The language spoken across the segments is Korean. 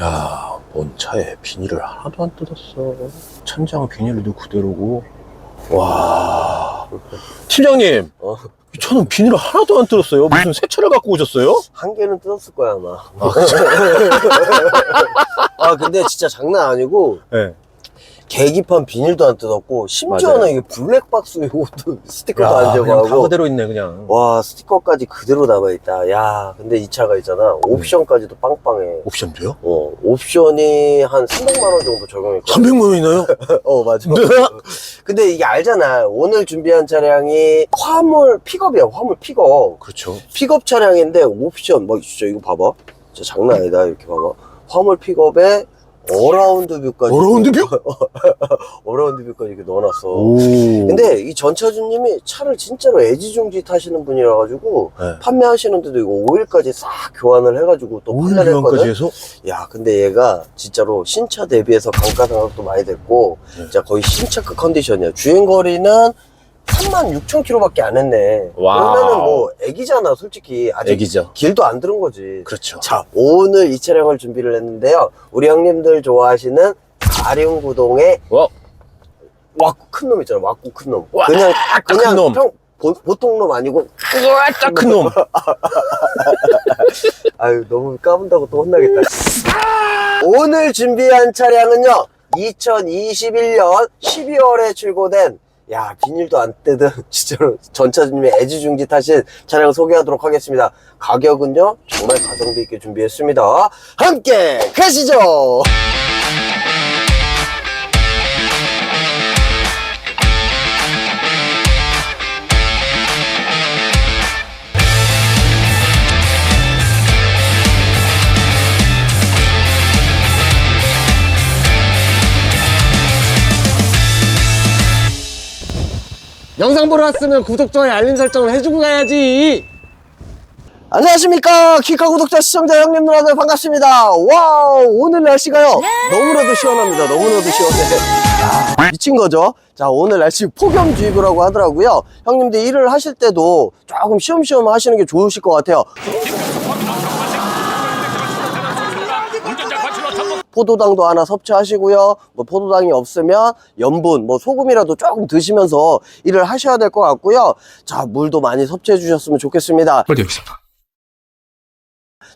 야, 뭔 차에 비닐을 하나도 안 뜯었어. 천장 비닐도 그대로고. 와. 팀장님, 어, 이 차는 비닐을 하나도 안 뜯었어요. 무슨 새 차를 갖고 오셨어요? 한 개는 뜯었을 거야 아마. 아 근데 진짜 장난 아니고 네. 계기판 비닐도 안 뜯었고 심지어는 맞아요. 이게 블랙박스 이것도 스티커도 안 그냥 다 제거하고 그대로 있네, 그냥. 와 스티커까지 그대로 남아있다. 야 근데 이 차가 있잖아 옵션까지도 빵빵해. 옵션도요? 어 옵션이 한 300만 원 정도 적용했거든. 300만 원이나요? 어 맞아. 네. 근데 이게 알잖아. 오늘 준비한 차량이 화물 픽업이야. 화물 픽업. 그렇죠. 픽업 차량인데 옵션 뭐 진짜 이거 봐봐. 진짜 장난 아니다. 이렇게 봐봐. 화물 픽업에 어라운드 뷰까지. 어라운드 뷰? 어라운드 뷰까지 이렇게 넣어놨어. 오. 근데 이 전차주님이 차를 진짜로 애지중지 타시는 분이라 가지고 네. 판매하시는데도 이거 오일까지 싹 교환을 해가지고 또 판매를 오일교환까지 했거든. 해서? 야, 근데 얘가 진짜로 신차 대비해서 감가상각도 많이 됐고, 네. 진짜 거의 신차급 컨디션이야. 주행거리는 3만 6천 킬로밖에 안 했네. 와우. 그러면은 뭐 애기잖아, 솔직히. 아직 애기죠. 길도 안 들은 거지. 그렇죠. 자, 오늘 이 차량을 준비를 했는데요. 우리 형님들 좋아하시는 가령구동의 와, 왁구 큰놈 있잖아, 왁구 큰 놈. 와, 그냥, 큰 그냥 놈. 평- 보, 보통 놈 아니고, 딱큰 놈. 아유, 너무 까분다고 또 혼나겠다. 오늘 준비한 차량은요, 2021년 12월에 출고된, 야, 비닐도 안 뜯은, 진짜로 전차주님의 애지중지 타신 차량을 소개하도록 하겠습니다. 가격은요, 정말 가성비 있게 준비했습니다. 함께 가시죠! 영상 보러 왔으면 구독, 좋아요, 알림 설정을 해주고 가야지. 안녕하십니까. 키카 구독자, 시청자, 형님, 누나들 반갑습니다. 와우, 오늘 날씨가요. 너무나도 시원합니다. 너무나도 시원해. 야, 미친 거죠? 자, 오늘 날씨 폭염주의보라고 하더라고요. 형님들 일을 하실 때도 조금 쉬엄쉬엄 하시는 게 좋으실 것 같아요. 포도당도 하나 섭취하시고요. 뭐 포도당이 없으면 염분, 뭐 소금이라도 조금 드시면서 일을 하셔야 될 것 같고요. 자, 물도 많이 섭취해 주셨으면 좋겠습니다.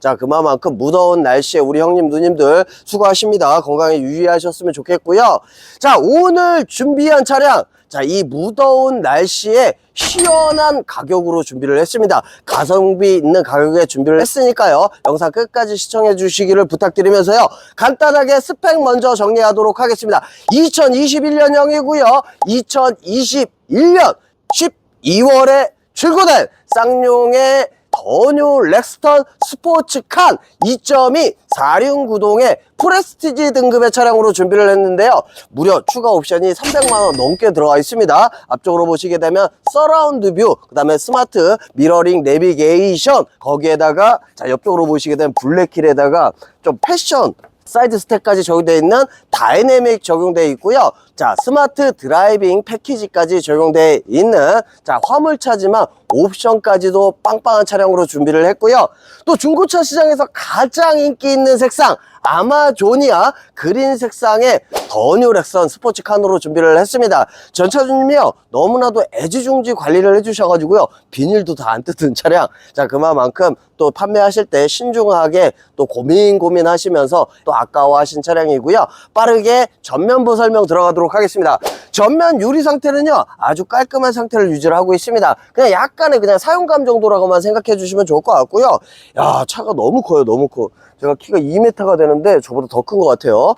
자, 그만큼 무더운 날씨에 우리 형님, 누님들 수고하십니다. 건강에 유의하셨으면 좋겠고요. 자, 오늘 준비한 차량. 자, 이 무더운 날씨에 시원한 가격으로 준비를 했습니다. 가성비 있는 가격에 준비를 했으니까요. 영상 끝까지 시청해 주시기를 부탁드리면서요. 간단하게 스펙 먼저 정리하도록 하겠습니다. 2021년형이고요. 2021년 12월에 출고된 쌍용의 더뉴 렉스턴 스포츠칸 2.2 4륜구동의 프레스티지 등급의 차량으로 준비를 했는데요. 무려 추가 옵션이 300만원 넘게 들어가 있습니다. 앞쪽으로 보시게 되면 서라운드 뷰, 그 다음에 스마트 미러링 내비게이션, 거기에다가 자 옆쪽으로 보시게 되면 블랙킬에다가 좀 패션 사이드 스택까지 적용되어 있는 다이내믹 적용되어 있고요. 자, 스마트 드라이빙 패키지까지 적용되어 있는 자, 화물차지만 옵션까지도 빵빵한 차량으로 준비를 했고요. 또 중고차 시장에서 가장 인기 있는 색상 아마조니아 그린 색상의 더뉴 렉선 스포츠 칸으로 준비를 했습니다. 전차주님이요 너무나도 애지중지 관리를 해주셔가지고요 비닐도 다 안 뜯은 차량. 자 그만큼 또 판매하실 때 신중하게 또 고민 고민하시면서 또 아까워하신 차량이고요. 빠르게 전면부 설명 들어가도록 하겠습니다. 전면 유리 상태는요 아주 깔끔한 상태를 유지를 하고 있습니다. 그냥 약간의 그냥 사용감 정도라고만 생각해 주시면 좋을 것 같고요. 야 차가 너무 커요 너무 커. 제가 키가 2m가 되는데 저보다 더 큰 것 같아요.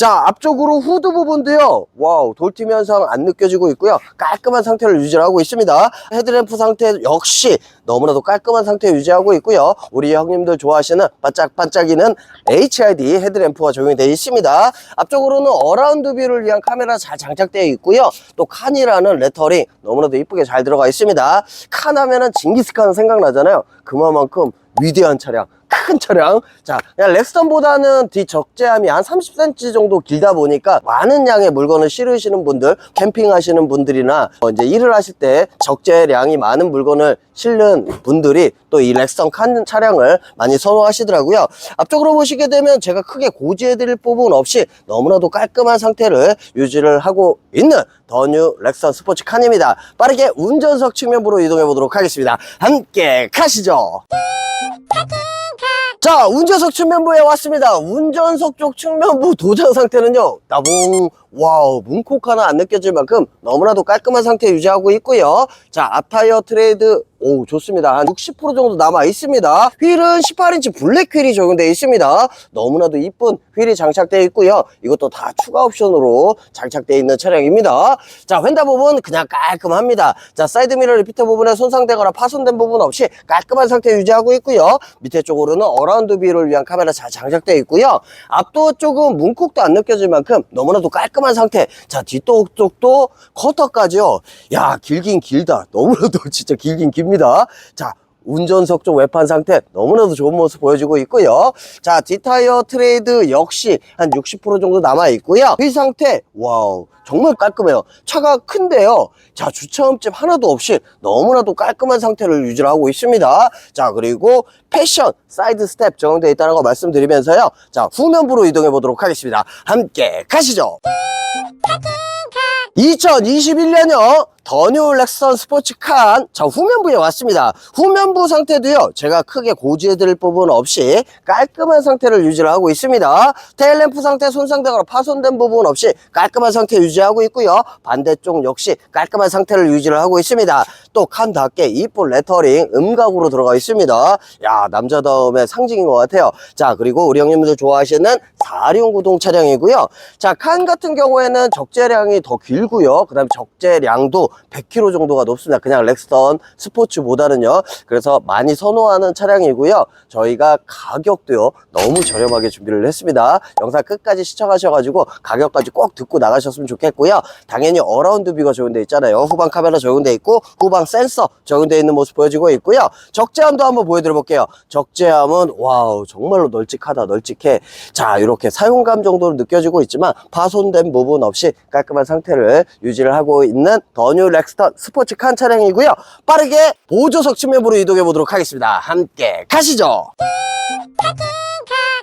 자 앞쪽으로 후드 부분도요. 와우 돌팀 현상 안 느껴지고 있고요. 깔끔한 상태를 유지하고 있습니다. 헤드램프 상태 역시 너무나도 깔끔한 상태 유지하고 있고요. 우리 형님들 좋아하시는 반짝반짝이는 HID 헤드램프가 적용이 되어 있습니다. 앞쪽으로는 어라운드 뷰를 위한 카메라 잘 장착되어 있고요. 또 칸이라는 레터링 너무나도 이쁘게 잘 들어가 있습니다. 칸 하면은 징기스칸 생각나잖아요. 그만큼 위대한 차량 큰 차량. 자, 그냥 렉스턴보다는 뒤 적재함이 한 30cm 정도 길다 보니까 많은 양의 물건을 실으시는 분들, 캠핑하시는 분들이나 어, 이제 일을 하실 때 적재량이 많은 물건을 실는 분들이 또 이 렉스턴 칸 차량을 많이 선호하시더라고요. 앞쪽으로 보시게 되면 제가 크게 고지해 드릴 부분 없이 너무나도 깔끔한 상태를 유지를 하고 있는 더뉴 렉선 스포츠 칸입니다. 빠르게 운전석 측면부로 이동해 보도록 하겠습니다. 함께 가시죠. 자, 운전석 측면부에 왔습니다. 운전석 쪽 측면부 도장 상태는요, 나봉, 와우, 문콕 하나 안 느껴질 만큼 너무나도 깔끔한 상태 유지하고 있고요. 자, 앞타이어 트레이드, 오, 좋습니다. 한 60% 정도 남아 있습니다. 휠은 18인치 블랙 휠이 적용되어 있습니다. 너무나도 이쁜 휠이 장착되어 있고요. 이것도 다 추가 옵션으로 장착되어 있는 차량입니다. 자, 휀다 부분 그냥 깔끔합니다. 자, 사이드 미러 리피터 부분에 손상되거나 파손된 부분 없이 깔끔한 상태 유지하고 있고요. 밑에 쪽으로는 어라운드 뷰를 위한 카메라 잘 장착되어 있고요. 앞도어 쪽은 문콕도 안 느껴질 만큼 너무나도 깔끔 한 상태. 자, 뒷도어 쪽도 커터까지요. 야, 길긴 길다. 너무나도 진짜 길긴 깁니다. 자, 운전석 쪽 외판 상태 너무나도 좋은 모습 보여주고 있고요. 자, 뒷타이어 트레이드 역시 한 60% 정도 남아 있고요. 휠 상태, 와우, 정말 깔끔해요. 차가 큰데요. 자, 주차음집 하나도 없이 너무나도 깔끔한 상태를 유지 하고 있습니다. 자, 그리고 패션 사이드 스텝 적용되어 있다는 거 말씀드리면서요. 자, 후면부로 이동해 보도록 하겠습니다. 함께 가시죠. 2021년형 더뉴 렉선 스포츠칸 자 후면부에 왔습니다. 후면부 상태도요 제가 크게 고지해드릴 부분 없이 깔끔한 상태를 유지를 하고 있습니다. 테일램프 상태 손상되거나 파손된 부분 없이 깔끔한 상태 유지하고 있고요. 반대쪽 역시 깔끔한 상태를 유지를 하고 있습니다. 또 칸답게 이쁜 레터링 음각으로 들어가 있습니다. 야 남자다움의 상징인 것 같아요. 자 그리고 우리 형님들 좋아하시는 4륜 구동 차량이고요. 자 칸 같은 경우에는 적재량이 더 길고요. 그 다음에 적재량도 100km 정도가 높습니다. 그냥 렉스턴 스포츠보다는요. 그래서 많이 선호하는 차량이고요. 저희가 가격도요. 너무 저렴하게 준비를 했습니다. 영상 끝까지 시청하셔가지고 가격까지 꼭 듣고 나가셨으면 좋겠고요. 당연히 어라운드 뷰가 적용되어 있잖아요. 후방 카메라 적용되어 있고 후방 센서 적용되어 있는 모습 보여지고 있고요. 적재함도 한번 보여드려 볼게요. 적재함은 와우 정말로 널찍하다 널찍해. 자 이렇게 사용감 정도로 느껴지고 있지만 파손된 부분 없이 깔끔한 상태를 유지를 하고 있는 더뉴 렉스턴 스포츠 칸 차량이고요. 빠르게 보조석 측면부로 이동해 보도록 하겠습니다. 함께 가시죠.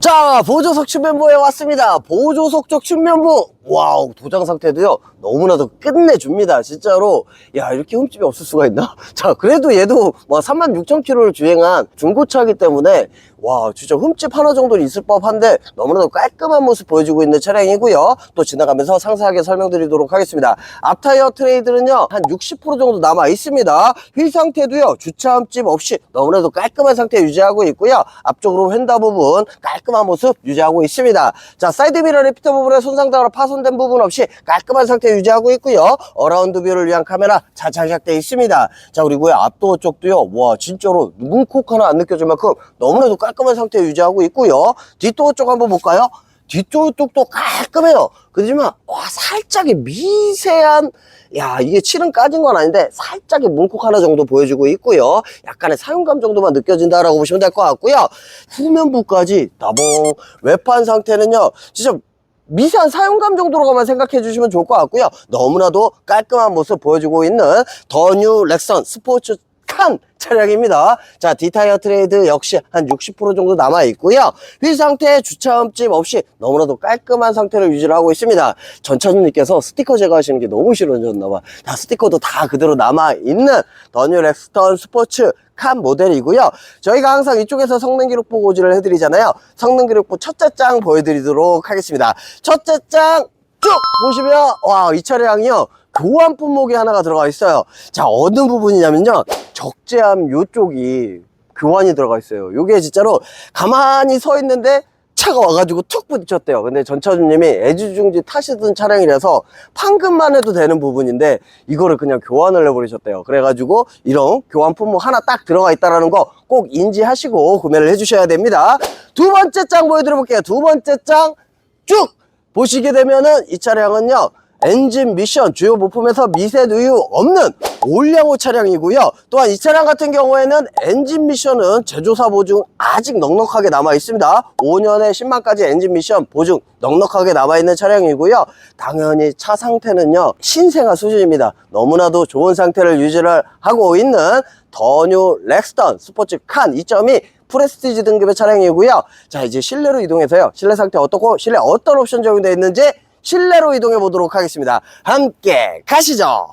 자 보조석 측면부에 왔습니다. 보조석 쪽 측면부 와우 도장 상태도요 너무나도 끝내줍니다 진짜로. 야 이렇게 흠집이 없을 수가 있나? 자 그래도 얘도 뭐 36,000km를 주행한 중고차이기 때문에 와 진짜 흠집 하나 정도는 있을 법한데 너무나도 깔끔한 모습 보여주고 있는 차량이고요. 또 지나가면서 상세하게 설명드리도록 하겠습니다. 앞타이어 트레이드는요 한 60% 정도 남아 있습니다. 휠 상태도요 주차 흠집 없이 너무나도 깔끔한 상태 유지하고 있고요. 앞쪽으로 휀다 부분 깔끔한 모습 유지하고 있습니다. 자 사이드 미러 리피터 부분에 손상되거나 파손 된 부분 없이 깔끔한 상태 유지하고 있고요 어라운드 뷰를 위한 카메라 잘 장착되어 있습니다 자 그리고 앞도어 쪽도요 와 진짜로 문콕 하나 안 느껴질 만큼 너무나도 깔끔한 상태 유지하고 있고요 뒷도어 쪽 한번 볼까요 뒤쪽 쪽도 깔끔해요. 그렇지만 와 살짝의 미세한 야 이게 칠은 까진 건 아닌데 살짝의 문콕 하나 정도 보여주고 있고요. 약간의 사용감 정도만 느껴진다라고 보시면 될 것 같고요. 후면부까지 나봉 외판 상태는요. 진짜 미세한 사용감 정도로만 생각해 주시면 좋을 것 같고요. 너무나도 깔끔한 모습 보여주고 있는 더 뉴 렉선 스포츠 칸 차량입니다. 자, 디타이어 트레이드 역시 한 60% 정도 남아 있고요. 휠 상태 주차 흠집 없이 너무나도 깔끔한 상태를 유지를 하고 있습니다. 전차주님께서 스티커 제거하시는 게 너무 싫어졌나 봐. 다 스티커도 다 그대로 남아 있는 더뉴 렉스턴 스포츠 칸 모델이고요. 저희가 항상 이쪽에서 성능 기록부 고지를 해드리잖아요. 성능 기록부 첫째 장 보여드리도록 하겠습니다. 첫째 장 쭉 보시면 와 이 차량이요 교환 품목이 하나가 들어가 있어요. 자 어느 부분이냐면요. 적재함 요쪽이 교환이 들어가 있어요. 요게 진짜로 가만히 서 있는데 차가 와가지고 툭 부딪혔대요. 근데 전차주님이 애지중지 타시던 차량이라서 판금만 해도 되는 부분인데 이거를 그냥 교환을 해버리셨대요. 그래가지고 이런 교환 품목 하나 딱 들어가 있다는 거꼭 인지하시고 구매를 해주셔야 됩니다. 두 번째 장 보여드려 볼게요. 두 번째 장 쭉 보시게 되면은 이 차량은요 엔진 미션 주요 부품에서 미세 누유 없는 올량호 차량이고요. 또한 이 차량 같은 경우에는 엔진 미션은 제조사 보증 아직 넉넉하게 남아 있습니다. 5년에 10만까지 엔진 미션 보증 넉넉하게 남아 있는 차량이고요. 당연히 차 상태는요 신생아 수준입니다. 너무나도 좋은 상태를 유지를 하고 있는 더뉴 렉스턴 스포츠 칸 2.2 프레스티지 등급의 차량이고요. 자 이제 실내로 이동해서요. 실내 상태 어떻고 실내 어떤 옵션 적용되어 있는지 실내로 이동해 보도록 하겠습니다. 함께 가시죠.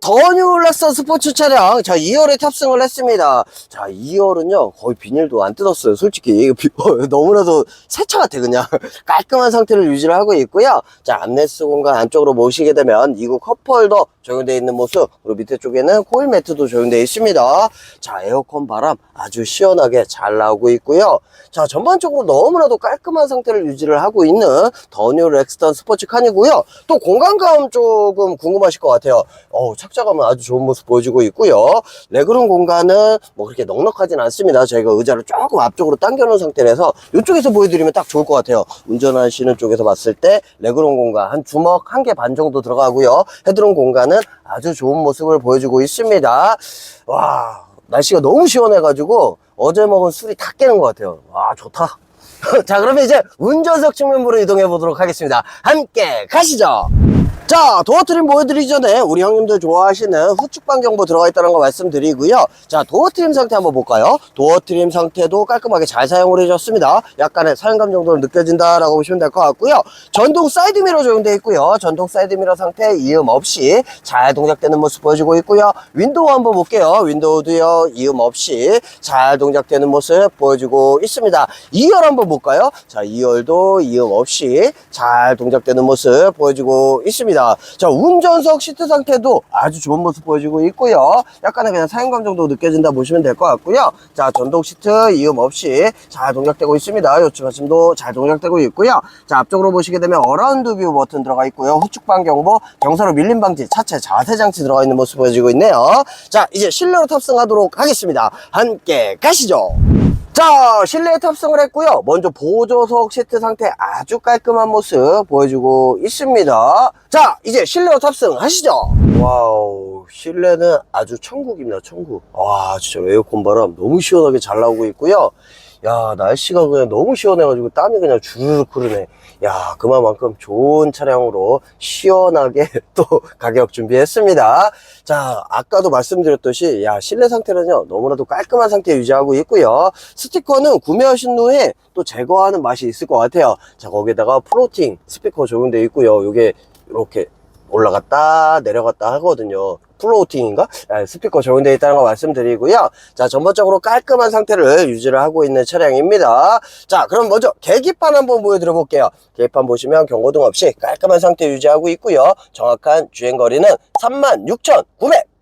더뉴 렉선 스포츠 차량 자 2열에 탑승을 했습니다. 자 2열은요 거의 비닐도 안 뜯었어요 솔직히. 비- 어, 너무나도 새 차 같아 그냥. 깔끔한 상태를 유지를 하고 있고요. 자 암레스 공간 안쪽으로 모시게 되면 이구 컵홀더 적용되어 있는 모습 그리고 밑에 쪽에는 코일 매트도 적용되어 있습니다. 자 에어컨 바람 아주 시원하게 잘 나오고 있고요. 자 전반적으로 너무나도 깔끔한 상태를 유지를 하고 있는 더뉴 렉스턴 스포츠 칸이고요. 또 공간감 조금 궁금하실 것 같아요. 어우 착자감은 아주 좋은 모습 보여주고 있고요. 레그룸 공간은 뭐 그렇게 넉넉하진 않습니다. 저희가 의자를 조금 앞쪽으로 당겨 놓은 상태라서 이쪽에서 보여드리면 딱 좋을 것 같아요. 운전하시는 쪽에서 봤을 때 레그룸 공간 한 주먹 한 개 반 정도 들어가고요. 헤드룸 공간은 아주 좋은 모습을 보여주고 있습니다. 와 날씨가 너무 시원해가지고 어제 먹은 술이 다 깨는 것 같아요. 와 좋다. 자 그러면 이제 운전석 측면부로 이동해 보도록 하겠습니다. 함께 가시죠 자 도어 트림 보여드리기 전에 우리 형님들 좋아하시는 후측방 경보 들어가 있다는 거 말씀드리고요. 자 도어 트림 상태 한번 볼까요? 도어 트림 상태도 깔끔하게 잘 사용을 해줬습니다. 약간의 사용감 정도는 느껴진다 라고 보시면 될 것 같고요. 전동 사이드 미러 적용되어 있고요. 전동 사이드 미러 상태 이음 없이 잘 동작되는 모습 보여주고 있고요. 윈도우 한번 볼게요. 윈도우도요 이음 없이 잘 동작되는 모습 보여주고 있습니다. 2열 한번 볼까요? 자 2열도 이음 없이 잘 동작되는 모습 보여주고 있습니다 자 운전석 시트 상태도 아주 좋은 모습 보여주고 있고요. 약간의 그냥 사용감 정도 느껴진다 보시면 될 것 같고요. 자 전동 시트 이음 없이 잘 동작되고 있습니다. 요추 받침도 잘 동작되고 있고요. 자 앞쪽으로 보시게 되면 어라운드 뷰 버튼 들어가 있고요. 후측방 경보 경사로 밀림 방지 차체 자세 장치 들어가 있는 모습 보여지고 있네요. 자 이제 실내로 탑승하도록 하겠습니다. 함께 가시죠 자 실내에 탑승을 했고요. 먼저 보조석 시트 상태 아주 깔끔한 모습 보여주고 있습니다. 자 이제 실내로 탑승하시죠. 와우 실내는 아주 천국입니다 천국. 와 진짜 에어컨 바람 너무 시원하게 잘 나오고 있고요 야 날씨가 그냥 너무 시원해가지고 땀이 그냥 주르륵 흐르네. 야 그만큼 좋은 차량으로 시원하게 또 가격 준비했습니다. 자 아까도 말씀드렸듯이 야 실내 상태는요 너무나도 깔끔한 상태 유지하고 있고요. 스티커는 구매하신 후에 또 제거하는 맛이 있을 것 같아요. 자 거기다가 플로팅 스피커 적용되어 있고요. 요게 이렇게 올라갔다 내려갔다 하거든요 플로팅인가? 아, 스피커 적용되어 있다는 거 말씀드리고요. 자 전반적으로 깔끔한 상태를 유지를 하고 있는 차량입니다. 자 그럼 먼저 계기판 한번 보여드려 볼게요. 계기판 보시면 경고등 없이 깔끔한 상태 유지하고 있고요. 정확한 주행거리는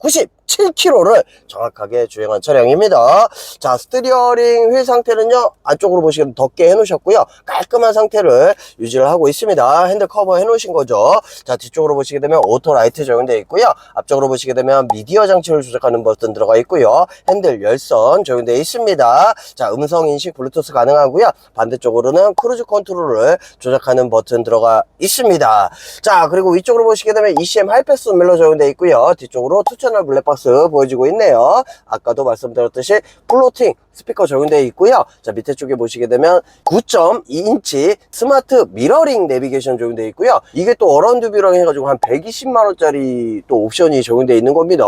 36,997km를 정확하게 주행한 차량입니다. 자 스티어링 휠 상태는요 안쪽으로 보시면 덮게 해 놓으셨고요. 깔끔한 상태를 유지를 하고 있습니다. 핸들 커버 해 놓으신 거죠. 자 뒤쪽으로 보시게 되면 오토 라이트 적용되어 있고요. 앞쪽으로 보시게 되면 미디어 장치를 조작하는 버튼 들어가 있고요. 핸들 열선 적용되어 있습니다. 자 음성 인식 블루투스 가능하고요. 반대쪽으로는 크루즈 컨트롤을 조작하는 버튼 들어가 있습니다. 자 그리고 위쪽으로 보시게 되면 ECM 하이패스 밀러 적용되어 있고요. 뒤쪽으로 투 채널 블랙박스 보여지고 있네요. 아까도 말씀드렸듯이 플로팅 스피커 적용되어 있고요. 자 밑에 쪽에 보시게 되면 9.2인치 스마트 미러링 내비게이션 적용되어 있고요. 이게 또 어라운드 뷰랑 해가지고 한 120만원짜리 또 옵션이 적용되어 있는 겁니다.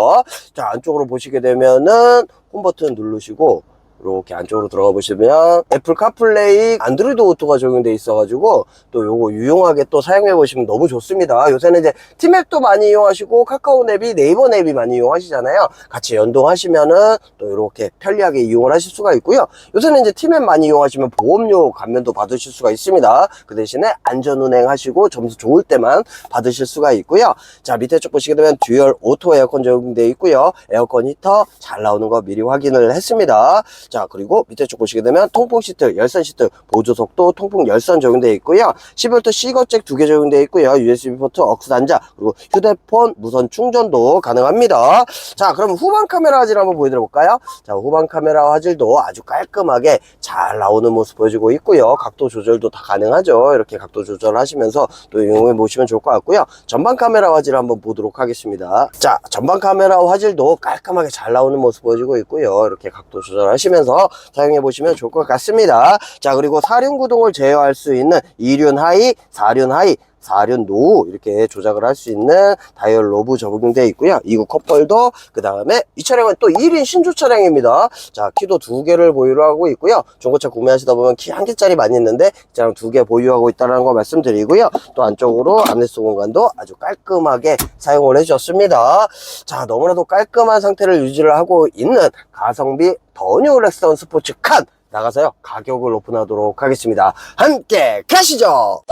자 안쪽으로 보시게 되면은 홈 버튼 누르시고 이렇게 안쪽으로 들어가 보시면 애플 카플레이 안드로이드 오토가 적용돼 있어가지고 또 요거 유용하게 또 사용해 보시면 너무 좋습니다. 요새는 이제 티맵도 많이 이용하시고 카카오 앱이 네이버 앱이 많이 이용하시잖아요. 같이 연동하시면은 또 이렇게 편리하게 이용을 하실 수가 있고요. 요새는 이제 티맵 많이 이용하시면 보험료 감면도 받으실 수가 있습니다. 그 대신에 안전운행 하시고 점수 좋을 때만 받으실 수가 있고요. 자 밑에 쪽 보시게 되면 듀얼 오토 에어컨 적용되어 있고요. 에어컨 히터 잘 나오는 거 미리 확인을 했습니다 자, 그리고 밑에 쪽 보시게 되면 통풍 시트, 열선 시트, 보조석도 통풍 열선 적용되어 있고요. 12V C거잭 두 개 적용되어 있고요. USB 포트, 억스 단자, 그리고 휴대폰 무선 충전도 가능합니다. 자, 그럼 후방 카메라 화질 한번 보여드려 볼까요? 자, 후방 카메라 화질도 아주 깔끔하게 잘 나오는 모습 보여주고 있고요. 각도 조절도 다 가능하죠. 이렇게 각도 조절하시면서 또 이용해 보시면 좋을 것 같고요. 전방 카메라 화질 한번 보도록 하겠습니다. 자, 전방 카메라 화질도 깔끔하게 잘 나오는 모습 보여주고 있고요. 이렇게 각도 조절하시면 서 사용해 보시면 좋을 것 같습니다. 자, 그리고 사륜 구동을 제어할 수 있는 2륜 하이, 4륜 하이, 4륜 노 이렇게 조작을 할 수 있는 다이얼 로브 적용되어 있고요. 이구 컵홀더 그 다음에 이 차량은 또 1인 신조 차량입니다. 자 키도 두 개를 보유를 하고 있고요. 중고차 구매하시다 보면 키 한 개짜리 많이 있는데 이 차량 두 개 보유하고 있다는 거 말씀드리고요. 또 안쪽으로 안내수 공간도 아주 깔끔하게 사용을 해주셨습니다. 자 너무나도 깔끔한 상태를 유지를 하고 있는 가성비 더뉴 렉선 스포츠 칸 나가서요 가격을 오픈하도록 하겠습니다. 함께 가시죠.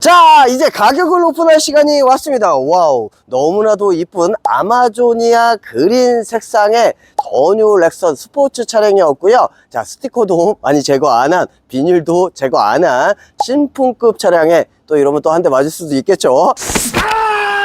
자 이제 가격을 오픈할 시간이 왔습니다 와우 너무나도 이쁜 아마조니아 그린 색상의 더뉴 렉선 스포츠 차량이었고요 자 스티커도 많이 제거 안 한 비닐도 제거 안 한 신품급 차량에 또 이러면 또 한 대 맞을 수도 있겠죠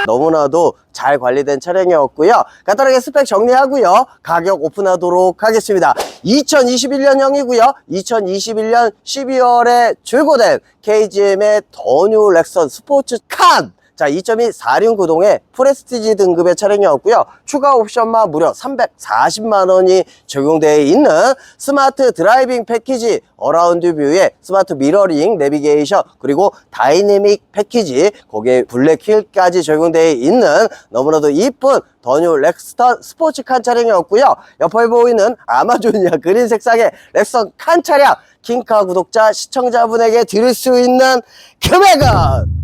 너무나도 잘 관리된 차량이었고요. 간단하게 스펙 정리하고요. 가격 오픈하도록 하겠습니다. 2021년형이고요. 2021년 12월에 출고된 KGM의 더뉴 렉선 스포츠 칸 자, 2.2 4륜 구동의 프레스티지 등급의 차량이었고요. 추가 옵션만 무려 340만 원이 적용되어 있는 스마트 드라이빙 패키지, 어라운드 뷰에 스마트 미러링, 내비게이션, 그리고 다이내믹 패키지, 거기에 블랙 휠까지 적용되어 있는 너무나도 이쁜 더뉴 렉스턴 스포츠칸 차량이었고요. 옆에 보이는 아마존이아 그린 색상의 렉선 칸 차량, 킹카 구독자 시청자분에게 드릴 수 있는 금액은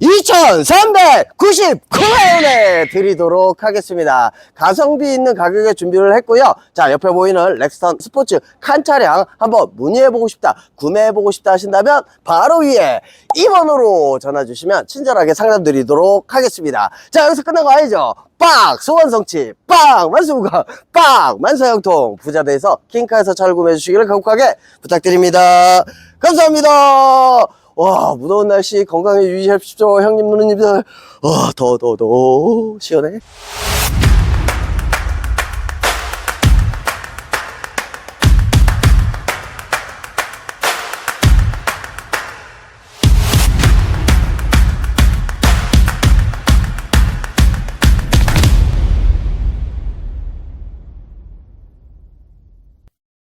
2,399원에 드리도록 하겠습니다. 가성비 있는 가격에 준비를 했고요. 자, 옆에 보이는 렉스턴 스포츠 칸 차량 한번 문의해보고 싶다, 구매해보고 싶다 하신다면 바로 위에 2번으로 전화 주시면 친절하게 상담 드리도록 하겠습니다. 자, 여기서 거 아니죠? 빡! 소원성취! 빡! 만수무강! 빡! 만사형통! 부자대에서 킹카에서 차를 구매해 주시기를 간곡하게 부탁드립니다. 감사합니다! 와, 무더운 날씨 건강에 유의하십시오, 형님, 누님들. 와, 더, 더, 더, 시원해.